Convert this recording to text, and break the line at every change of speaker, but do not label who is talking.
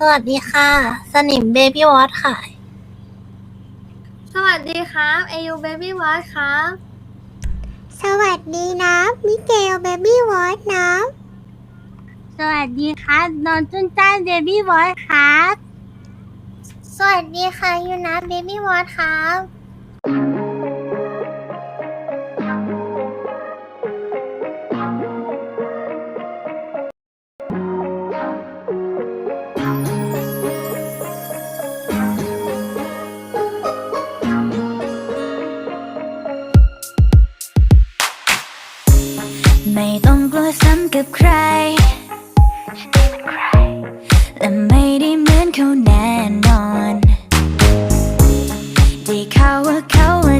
สวัสดีค่ะ สนิมเบบี้วอทค่ะ
สวัสดีครับอายุเบบี้วอทครับ
สวัสดีนะมิเกลเบบี้วอตนะ
สวัสดีครับนอนจุนจ้านเบบี้บอยครับ
สวัสดีค่ะยูนะเบบี้วอตครับ
ไม่ต้องกลัวซ้ำกับใคร และไม่ได้เหมือนเขาแน่นอน ได้ข่าวว่าเขาว่า